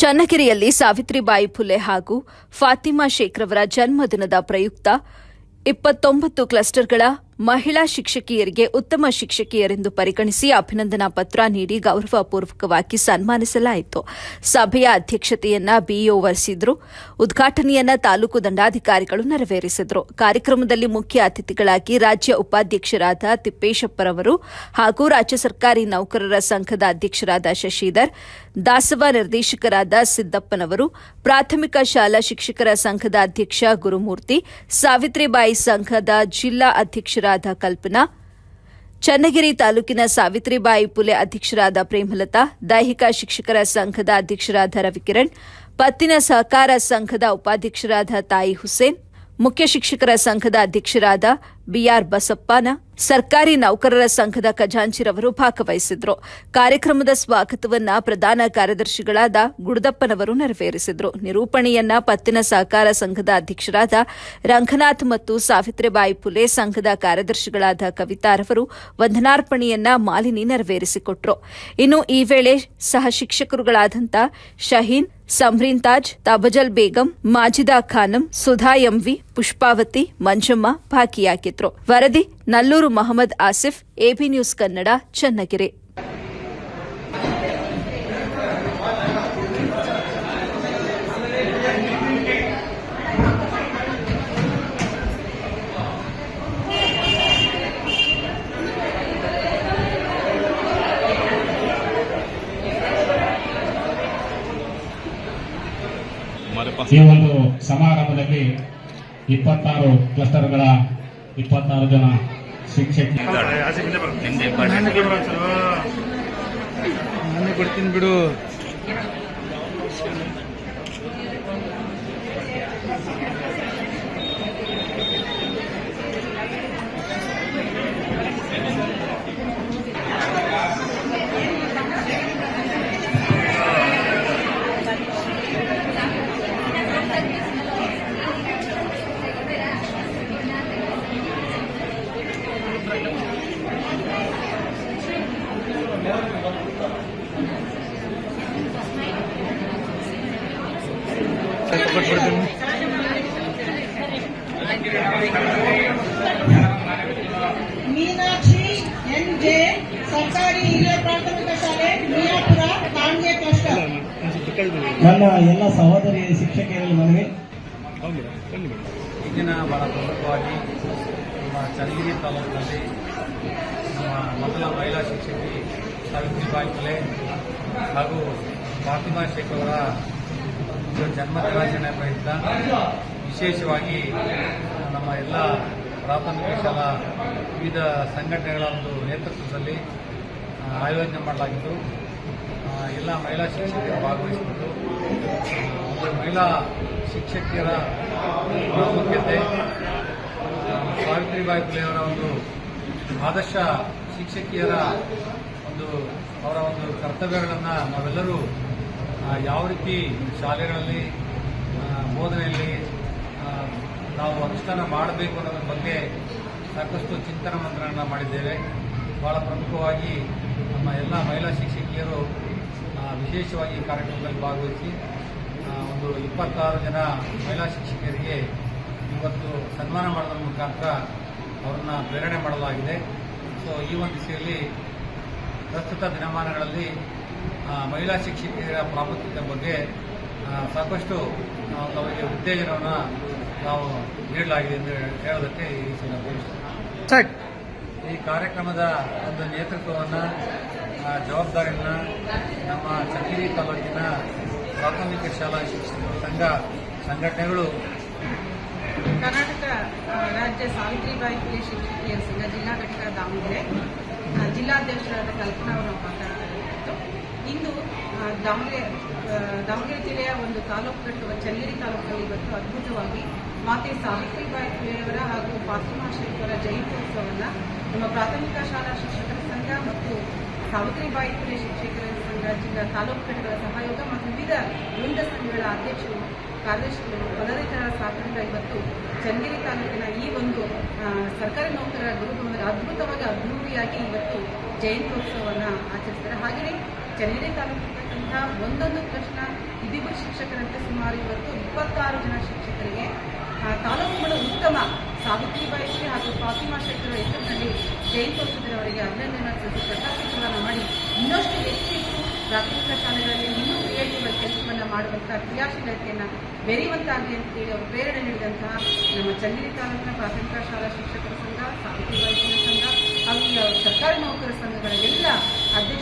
ಚನ್ನಗಿರಿಯಲ್ಲಿ ಸಾವಿತ್ರಿಬಾಯಿ ಫುಲೆ ಹಾಗೂ ಫಾತಿಮಾ ಶೇಖ್ರವರ ಜನ್ಮದಿನದ ಪ್ರಯುಕ್ತ ಇಪ್ಪತ್ತೊಂಬತ್ತು ಕ್ಲಸ್ಟರ್ಗಳ ಮಹಿಳಾ ಶಿಕ್ಷಕಿಯರಿಗೆ ಉತ್ತಮ ಶಿಕ್ಷಕಿಯರೆಂದು ಪರಿಗಣಿಸಿ ಅಭಿನಂದನಾ ಪತ್ರ ನೀಡಿ ಗೌರವಪೂರ್ವಕವಾಗಿ ಸನ್ಮಾನಿಸಲಾಯಿತು. ಸಭೆಯ ಅಧ್ಯಕ್ಷತೆಯನ್ನ ಬಿಇಒ ವಹಿಸಿದ್ರು. ಉದ್ಘಾಟನೆಯನ್ನ ತಾಲೂಕು ದಂಡಾಧಿಕಾರಿಗಳು ನೆರವೇರಿಸಿದರು. ಕಾರ್ಯಕ್ರಮದಲ್ಲಿ ಮುಖ್ಯ ಅತಿಥಿಗಳಾಗಿ ರಾಜ್ಯ ಉಪಾಧ್ಯಕ್ಷರಾದ ತಿಪ್ಪೇಶಪ್ಪರವರು ಹಾಗೂ ರಾಜ್ಯ ಸರ್ಕಾರಿ ನೌಕರರ ಸಂಘದ ಅಧ್ಯಕ್ಷರಾದ ಶಶಿಧರ್ ದಾಸವ ನಿರ್ದೇಶಕರಾದ ಸಿದ್ದಪ್ಪನವರು, ಪ್ರಾಥಮಿಕ ಶಾಲಾ ಶಿಕ್ಷಕರ ಸಂಘದ ಅಧ್ಯಕ್ಷ ಗುರುಮೂರ್ತಿ, ಸಾವಿತ್ರಿಬಾಯಿ ಸಂಘದ ಜಿಲ್ಲಾ ಅಧ್ಯಕ್ಷರಾದ ಕಲ್ಪನಾ, ಚನ್ನಗಿರಿ ತಾಲೂಕಿನ ಸಾವಿತ್ರಿಬಾಯಿ ಪುಲೆ ಅಧ್ಯಕ್ಷರಾದ ಪ್ರೇಮಲತಾ, ದೈಹಿಕ ಶಿಕ್ಷಕರ ಸಂಘದ ಅಧ್ಯಕ್ಷರಾದ ರವಿಕಿರಣ್, ಪತ್ತಿನ ಸಹಕಾರ ಸಂಘದ ಉಪಾಧ್ಯಕ್ಷರಾದ ತಾಯಿ ಹುಸೇನ್ ಮುಖ್ಯ ಶಿಕ್ಷಕರ ಸಂಘದ ಅಧ್ಯಕ್ಷರಾದ ಬಿಆರ್ ಬಸಪ್ಪನ ಸರ್ಕಾರಿ ನೌಕರರ ಸಂಘದ ಖಜಾಂಚಿರವರು ಭಾಗವಹಿಸಿದ್ರು. ಕಾರ್ಯಕ್ರಮದ ಸ್ವಾಗತವನ್ನ ಪ್ರಧಾನ ಕಾರ್ಯದರ್ಶಿಗಳಾದ ಗುಡದಪ್ಪನವರು ನೆರವೇರಿಸಿದ್ರು. ನಿರೂಪಣೆಯನ್ನ ಪತ್ತಿನ ಸಹಕಾರ ಸಂಘದ ಅಧ್ಯಕ್ಷರಾದ ರಂಗನಾಥ್ ಮತ್ತು ಸಾವಿತ್ರಿಬಾಯಿ ಪುಲೆ ಸಂಘದ ಕಾರ್ಯದರ್ಶಿಗಳಾದ ಕವಿತಾರವರು ವಂದನಾರ್ಪಣೆಯನ್ನ ಮಾಲಿನಿ ನೆರವೇರಿಸಿಕೊಟ್ರು. ಇನ್ನು ಈ ವೇಳೆ ಸಹ ಶಿಕ್ಷಕರುಗಳಾದಂಥ ಶಹೀನ್ ಸಂಬ್ರೀನ್ ತಾಜ್ ತಬಜಲ್ ಬೇಗಂ ಮಾಜಿದಾ ಖಾನಂ ಸುಧಾ ಎಂವಿ ಪುಷ್ಪಾವತಿ ಮಂಜಮ್ಮ ಭಾಗಿಯಾಗಿದ್ರು ವರದಿ ನಲ್ಲೂರು ಮಹಮ್ಮದ್ ಆಸಿಫ್ ಎಬಿ ನ್ಯೂಸ್ ಕನ್ನಡ ಚನ್ನಗಿರಿ ಈ ಒಂದು ಸಮಾರಂಭದಲ್ಲಿ ಇಪ್ಪತ್ತಾರು ಕ್ಲಸ್ಟರ್ಗಳ ಇಪ್ಪತ್ತಾರು ಜನ ಶಿಕ್ಷಕಿ ಬಿಡು. ಮೀನಾಕ್ಷಿ ಎನ್ ಜೆ ಸರ್ಕಾರಿ ಹಿರಿಯ ಪ್ರಾಥಮಿಕ ಶಾಲೆ ಮಿಯಾಪುರ ದಾವಣಗೆರೆ ಕ್ಲಸ್ಟರ್ ನನ್ನ ಎಲ್ಲ ಸಹೋದರಿ ಶಿಕ್ಷಕಿಯರಲ್ಲಿ ಮನವಿ. ಈ ದಿನ ಬಹಳ ಪ್ರಮುಖವಾಗಿ ನಮ್ಮ ಚನ್ನಗಿರಿ ತಾಲೂಕಿನಲ್ಲಿ ನಮ್ಮ ಮೊದಲ ಮಹಿಳಾ ಶಿಕ್ಷಕಿ ಸಾವಿತ್ರಿಬಾಯಿ ಫುಲೆ ಹಾಗೂ ಫಾತಿಮಾ ಶೇಖ್ ಅವರ ಜನ್ಮ ದಿನಾಚರಣೆ ಪ್ರಯುಕ್ತ ವಿಶೇಷವಾಗಿ ನಮ್ಮ ಎಲ್ಲ ಪ್ರಾಥಮಿಕ ಶಾಲಾ ವಿವಿಧ ಸಂಘಟನೆಗಳ ಒಂದು ನೇತೃತ್ವದಲ್ಲಿ ಆಯೋಜನೆ ಮಾಡಲಾಗಿತ್ತು. ಎಲ್ಲ ಮಹಿಳಾ ಶಿಕ್ಷಕರು ಭಾಗವಹಿಸಿದ್ದು ಆ, ಒಂದು ಮಹಿಳಾ ಶಿಕ್ಷಕಿಯರ ಪ್ರಾಮುಖ್ಯತೆ ಸಾವಿತ್ರಿಬಾಯಿ ಫುಲೆಯವರ ಒಂದು ಆದರ್ಶ ಶಿಕ್ಷಕಿಯರ ಒಂದು ಅವರ ಒಂದು ಕರ್ತವ್ಯಗಳನ್ನು ನಾವೆಲ್ಲರೂ ಯಾವ ರೀತಿ ಶಾಲೆಗಳಲ್ಲಿ ಬೋಧನೆಯಲ್ಲಿ ನಾವು ಅನುಷ್ಠಾನ ಮಾಡಬೇಕು ಅನ್ನೋದ್ರ ಬಗ್ಗೆ ಸಾಕಷ್ಟು ಚಿಂತನ ಮಂತ್ರಗಳನ್ನು ಮಾಡಿದ್ದೇವೆ. ಬಹಳ ಪ್ರಮುಖವಾಗಿ ನಮ್ಮ ಎಲ್ಲ ಮಹಿಳಾ ಶಿಕ್ಷಕಿಯರು ವಿಶೇಷವಾಗಿ ಕಾರ್ಯಕ್ರಮದಲ್ಲಿ ಭಾಗವಹಿಸಿ ಒಂದು ಇಪ್ಪತ್ತಾರು ಜನ ಮಹಿಳಾ ಶಿಕ್ಷಕಿಯರಿಗೆ ಇವತ್ತು ಸನ್ಮಾನ ಮಾಡೋದ್ರ ಮುಖಾಂತರ ಅವರನ್ನು ಪ್ರೇರಣೆ ಮಾಡಲಾಗಿದೆ. ಸೊ ಈ ಒಂದು ದಿಸೆಯಲ್ಲಿ ಪ್ರಸ್ತುತ ದಿನಮಾನಗಳಲ್ಲಿ ಮಹಿಳಾ ಶಿಕ್ಷಕಿಯರ ಪ್ರಾಮುಖ್ಯತೆ ಬಗ್ಗೆ ಸಾಕಷ್ಟು ತಮಗೆ ಅವರಿಗೆ ಉತ್ತೇಜನವನ್ನು ನಾವು ನೀಡಲಾಗಿದೆ ಎಂದು ಹೇಳೋದಕ್ಕೆ ಈ ಸಂದರ್ಭದಲ್ಲಿ ಇಷ್ಟ. ಈ ಕಾರ್ಯಕ್ರಮದ ಒಂದು ನೇತೃತ್ವವನ್ನು ಜವಾಬ್ದಾರಿಯನ್ನು ನಮ್ಮ ಚನ್ನಗಿರಿ ತಾಲೂಕಿನ ಪ್ರಾಥಮಿಕ ಶಾಲಾ ಶಿಕ್ಷಕರ ಸಂಘ ಸಂಘಟನೆಗಳು ಕರ್ನಾಟಕ ರಾಜ್ಯ ಸಾವಿತ್ರಿಬಾಯಿ ಫುಲೆ ಶಿಕ್ಷಕಿಯರ ಸಂಘ ಜಿಲ್ಲಾ ಘಟಕ ದಾವಣಗೆರೆ ಜಿಲ್ಲಾಧ್ಯಕ್ಷರಾದ ಕಲ್ಪನಾ ಅವರು ಮಾತಾಡ್ತಾರೆ ಇಂದು ದಾವಣಗೆರೆ ದಾವಣಗೆರೆ ಜಿಲ್ಲೆಯ ಒಂದು ತಾಲೂಕು ಕಟ್ಟುವ ಚನ್ನಗಿರಿ ತಾಲೂಕಲ್ಲಿ ಇವತ್ತು ಅದ್ಭುತವಾಗಿ ಮಾತೆ ಸಾವಿತ್ರಿಬಾಯಿ ಫುಲೆಯವರ ಹಾಗೂ ಫಾತಿಮಾ ಶೇಖರ ಜಯಂತ್ಯೋತ್ಸವವನ್ನು ನಮ್ಮ ಪ್ರಾಥಮಿಕ ಶಾಲಾ ಶಿಕ್ಷಕರ ಸಂಘ ಮತ್ತು ಸಾವಿತ್ರಿಬಾಯಿ ಫುಲೆ ಶಿಕ್ಷಕರ ಸಂಘ, ಜಿಲ್ಲಾ ತಾಲೂಕು ಘಟಕಗಳ ಸಹಯೋಗ ಮತ್ತು ವಿವಿಧ ವೃಂದ ಸಂಘಗಳ ಅಧ್ಯಕ್ಷರು, ಕಾರ್ಯದರ್ಶಿಗಳು ಪದಾಧಿಕಾರ ಸಾಕಷ್ಟು ಇವತ್ತು ಚನ್ನಗಿರಿ ತಾಲೂಕಿನ ಈ ಒಂದು ಸರ್ಕಾರಿ ನೌಕರರ ಗುರುಭವನದಲ್ಲಿ ಅದ್ಭುತವಾಗಿ ಅದ್ಧೂರಿಯಾಗಿ ಇವತ್ತು ಜಯಂತ್ಯೋತ್ಸವವನ್ನು ಆಚರಿಸ್ತಾರೆ. ಹಾಗೆಯೇ ಚನ್ನಗಿರಿ ತಾಲೂಕಿರ್ತಕ್ಕಂಥ ಒಂದೊಂದು ಪ್ರಶ್ನ ಇದಿಬ್ಬರು ಶಿಕ್ಷಕರಂತೆ ಸುಮಾರು ಇವತ್ತು ಇಪ್ಪತ್ತಾರು ಜನ ಶಿಕ್ಷಕರಿಗೆ ತಾಲೂಕುಗಳ ಉತ್ತಮ ಸಾವಿತ್ರಿಬಾಯಿ ಶ್ರೀ ಹಾಗೂ ಫಾತಿಮಾ ಶೆಟ್ಟರ ಹೆಸರಿನಲ್ಲಿ ಜಯಂತೋತ್ಸವದಲ್ಲಿ ಅವರಿಗೆ ಅಭಿನಂದನೆ ಸಲ್ಲಿಸಿ ಪ್ರಶಸ್ತಿಗಳನ್ನು ಮಾಡಿ. ಇನ್ನಷ್ಟು ಹೆಚ್ಚು ಪ್ರಾಥಮಿಕ ಶಾಲೆಗಳಲ್ಲಿ ಇನ್ನೂ ಕ್ರಿಯೇಟಿವ್ ಕೆಲಸವನ್ನು ಮಾಡುವಂತಹ ಕ್ರಿಯಾಶೀಲತೆಯನ್ನು ಬೆರೆಯುವಂತಾಗಲಿ ಅಂತೇಳಿ ಅವರು ಪ್ರೇರಣೆ ನೀಡಿದಂತಹ ನಮ್ಮ ಚನ್ನಗಿರಿ ತಾಲೂಕಿನ ಪ್ರಾಥಮಿಕ ಶಾಲಾ ಶಿಕ್ಷಕರ ಸಂಘ ಸಾವಿತ್ರಿಬಾಯಿ ಬಾಯಿ ಸಂಘ ಹಾಗೂ ಸರ್ಕಾರಿ ನೌಕರರ ಸಂಘಗಳ ಎಲ್ಲ ಅಧ್ಯಕ್ಷ